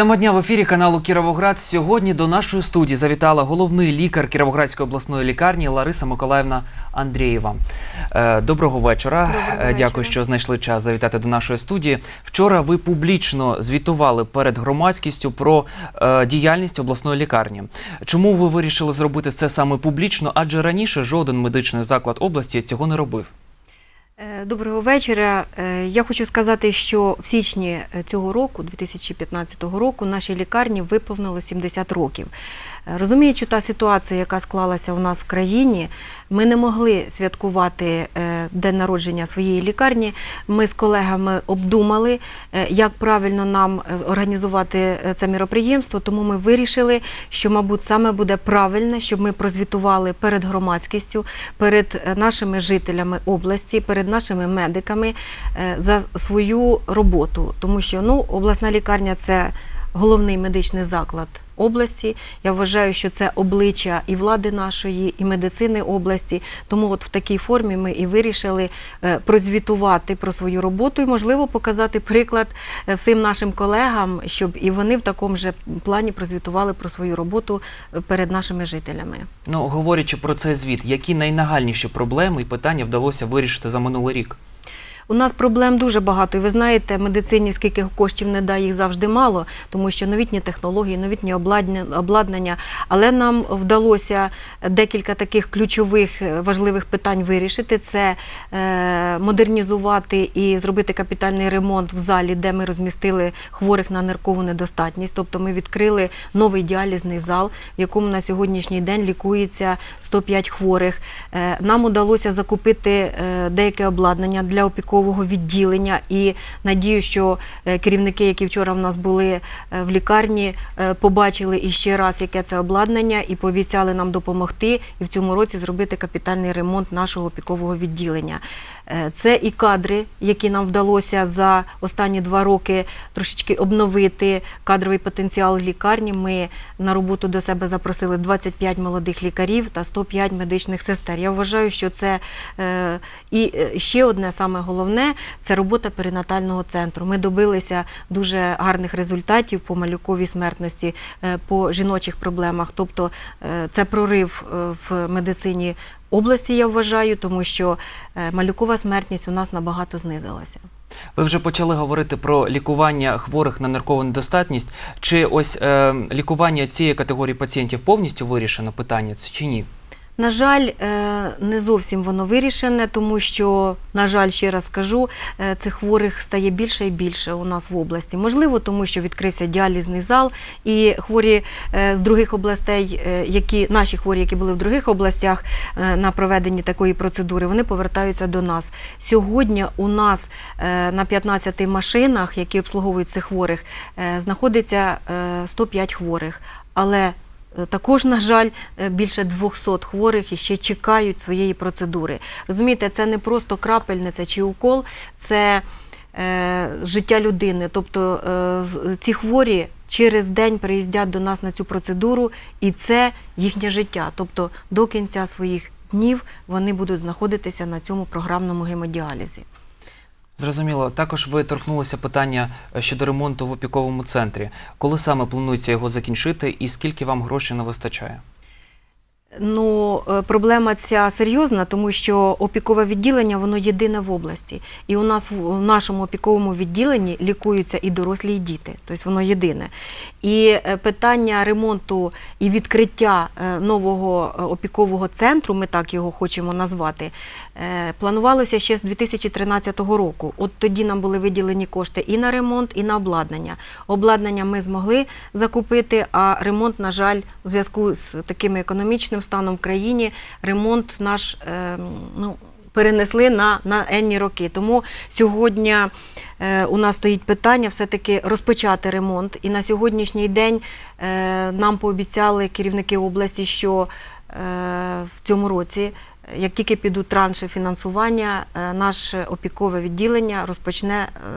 Тема дня в ефірі каналу Кіровоград. Сьогодні до нашої студії завітала головний лікар Кіровоградської обласної лікарні Лариса Миколаївна Андрієва. Е, Доброго вечора. Доброго Е, Дякую, вечора. що знайшли час завітати до нашої студії. Вчора ви публічно звітували перед громадськістю про е, діяльність обласної лікарні. Чому ви вирішили зробити це саме публічно? Адже раніше жоден медичний заклад області цього не робив. Доброго вечора. Е, Я хочу сказати, що в січні е, цього року, 2015 року, нашій лікарні виповнило 70 років. Е, Розуміючи та ситуація, яка склалася у нас в країні, ми не могли святкувати день народження своєї лікарні. Ми з колегами обдумали, як правильно нам організувати це міроприємство, тому ми вирішили, що, мабуть, саме буде правильно, щоб ми прозвітували перед громадськістю, перед нашими жителями області, перед нашими медиками е, за свою роботу. Тому що ну, обласна лікарня це головний медичний заклад області. Я вважаю, що це обличчя і влади нашої, і медицини області. Тому от в такій формі ми і вирішили е, прозвітувати про свою роботу і, можливо, показати приклад е, всім нашим колегам, щоб і вони в такому же плані прозвітували про свою роботу е, перед нашими жителями. Ну, говорячи про цей звіт, які найнагальніші проблеми і питання вдалося вирішити за минулий рік? У нас проблем дуже багато. І ви знаєте, медицині скільки коштів не дає, їх завжди мало, тому що новітні технології, новітні обладнання-. Але нам вдалося декілька таких ключових е, важливих питань вирішити: це е, модернізувати і зробити капітальний ремонт в залі, де ми розмістили хворих на ниркову недостатність. Тобто ми відкрили новий діалізний зал, в якому на сьогоднішній день лікується 105 хворих. Е, Нам удалося закупити деяке обладнання для опікового відділення і надію, що е, керівники, які вчора в нас були е, в лікарні, е, побачили іще раз, яке це обладнання, і пообіцяли нам допомогти і в цьому році зробити капітальний ремонт нашого опікового відділення. Це і кадри, які нам вдалося за останні два роки трошечки обновити кадровий потенціал лікарні. Ми на роботу до себе запросили 25 молодих лікарів та 105 медичних сестер. Я вважаю, що це і ще одне саме головне це робота перинатального центру. Ми добилися дуже гарних результатів по малюковій смертності, е, по жіночих проблемах. Тобто е, це прорив е, в медицині області, я вважаю, тому що малюкова смертність у нас набагато знизилася. Ви вже почали говорити про лікування хворих на ниркову недостатність. Чи ось е, лікування цієї категорії пацієнтів повністю вирішено питання чи ні? На жаль, е, не зовсім воно вирішене, тому що, на жаль, ще раз скажу, е, цих хворих стає більше і більше у нас в області. Можливо, тому що відкрився діалізний зал, і хворі е, з других областей, які наші хворі, які були в других областях на проведенні такої процедури, вони повертаються до нас. Сьогодні у нас на 15 машинах, які обслуговують цих хворих, знаходиться е, 105 хворих. Але Також, на жаль, е, більше 200 хворих і ще чекають своєї процедури. Розумієте, це не просто крапельниця чи укол, це е, життя людини. Тобто е, ці хворі через день приїздять до нас на цю процедуру, і це їхнє життя. Тобто до кінця своїх днів вони будуть знаходитися на цьому програмному гемодіалізі. Зрозуміло. Також ви торкнулися питання е, щодо ремонту в опіковому центрі. Коли саме планується його закінчити і скільки вам грошей не вистачає? Ну, е, проблема ця серйозна, тому що опікове відділення воно єдине в області. І у нас в нашому опіковому відділенні лікуються і дорослі, і діти. Тобто воно єдине. І е, питання ремонту і відкриття е, нового опікового центру, ми так його хочемо назвати, планувалося ще з 2013 року. От тоді нам були виділені кошти і на ремонт, і на обладнання. Обладнання ми змогли закупити, а ремонт, на жаль, у зв'язку з таким економічним станом в країні, ремонт наш е, ну, перенесли на, на енні роки. Тому сьогодні е, у нас стоїть питання все-таки розпочати ремонт. І на сьогоднішній день е, нам пообіцяли керівники області, що в цьому році. Як тільки підуть транші фінансування, е, наше опікове відділення розпочне е,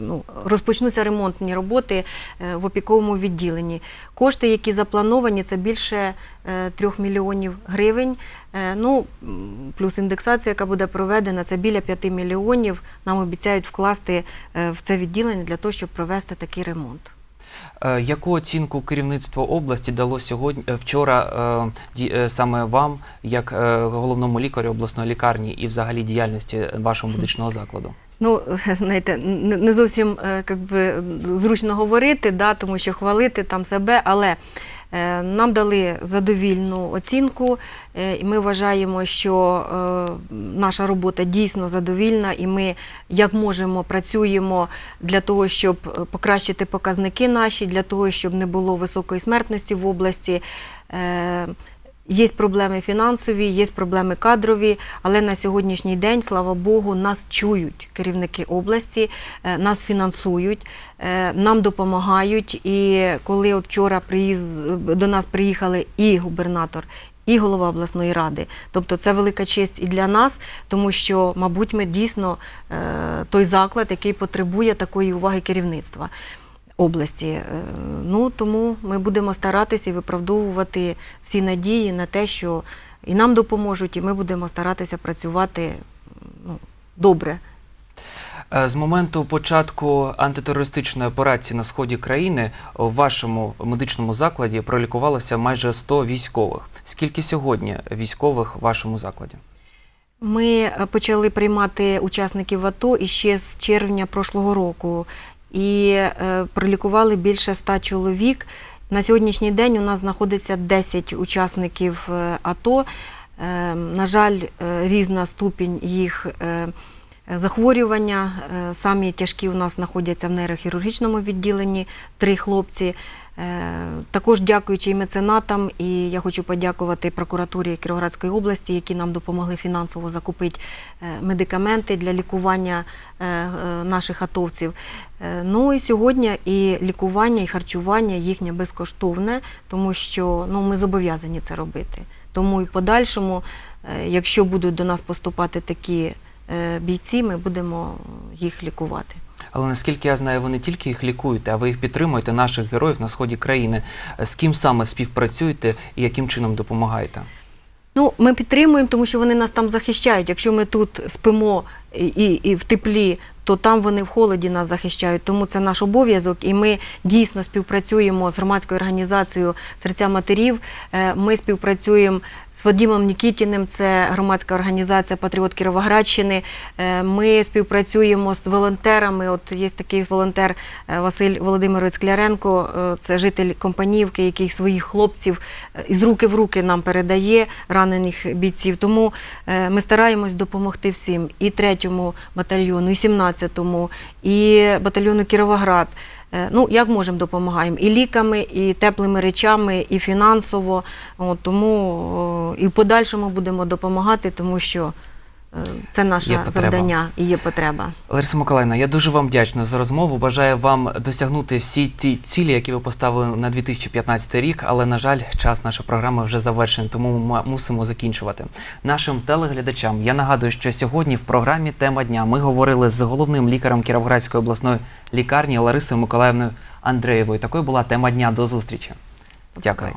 ну, розпочнуться ремонтні роботи е, в опіковому відділенні. Кошти, які заплановані, це більше е, 3 мільйонів гривень. Ну, плюс індексація, яка буде проведена, це біля 5 мільйонів. Нам обіцяють вкласти в це відділення для того, щоб провести такий ремонт. Е, Яку оцінку керівництво області дало сьогодні е, вчора е, саме вам, як головному лікарю обласної лікарні і взагалі діяльності вашого медичного закладу? Ну, знаєте, не зовсім е, би, зручно говорити, да, тому що хвалити там себе, але нам дали задовільну оцінку, е, і ми вважаємо, що е, наша робота дійсно задовільна, і ми як можемо працюємо для того, щоб е, покращити показники наші, для того, щоб не було високої смертності в області. Є проблеми фінансові, є проблеми кадрові, але на сьогоднішній день, слава Богу, нас чують керівники області, е, нас фінансують, е, нам допомагають. І коли от вчора приїзд, до нас приїхали і губернатор, і голова обласної ради, тобто це велика честь і для нас, тому що, мабуть, ми дійсно е, той заклад, який потребує такої уваги керівництва області. Е, Ну тому ми будемо старатися і виправдовувати всі надії на те, що і нам допоможуть, і ми будемо старатися працювати ну, добре. Е, З моменту початку антитерористичної операції на сході країни в вашому медичному закладі пролікувалося майже 100 військових. Скільки сьогодні військових в вашому закладі? Ми е, почали приймати учасників АТО іще з червня прошлого року і е, пролікували більше ста чоловік. На сьогоднішній день у нас знаходиться 10 учасників е, АТО. Е, На жаль, е, різна ступінь їх захворювання. Е, Самі тяжкі у нас знаходяться в нейрохірургічному відділенні, три хлопці. Е, Також дякуючи і меценатам, і я хочу подякувати прокуратурі Кіровоградської області, які нам допомогли фінансово закупити е, медикаменти для лікування е, е, наших атовців. Е, Ну і сьогодні і лікування, і харчування їхнє безкоштовне, тому що ну, ми зобов'язані це робити. Тому і подальшому, е, якщо будуть до нас поступати такі е, бійці, ми будемо їх лікувати. Але наскільки я знаю, ви не тільки їх лікуєте, а ви їх підтримуєте, наших героїв на сході країни. Е, З ким саме співпрацюєте і яким чином допомагаєте? Ну, ми підтримуємо, тому що вони нас там захищають. Якщо ми тут спимо і, і, в теплі, то там вони в холоді нас захищають. Тому це наш обов'язок, і ми дійсно співпрацюємо з громадською організацією серця матерів. Е, Ми співпрацюємо з Вадимом Нікітіним, це громадська організація Патріот Кіровоградщини. Е, Ми співпрацюємо з волонтерами. От є такий волонтер е, Василь Володимирович Скляренко, е, це житель Компанівки, який своїх хлопців із руки в руки нам передає ранених бійців. Тому ми стараємось допомогти всім і третьому батальйону, і 17-му, і батальйону Кіровоград. Е, Ну, як можемо допомагаємо і ліками, і теплими речами, і фінансово. От, тому і в подальшому будемо допомагати, тому що це наше завдання і є потреба. Лариса Миколаївна, я дуже вам вдячна за розмову. Бажаю вам досягнути всі ті цілі, які ви поставили на 2015 рік. Але на жаль, час нашої програми вже завершений, тому ми мусимо закінчувати. Нашим телеглядачам я нагадую, що сьогодні в програмі Тема дня ми говорили з головним лікарем Кіровоградської обласної лікарні Ларисою Миколаївною Андреєвою. Такою була тема дня. До зустрічі. Дякую.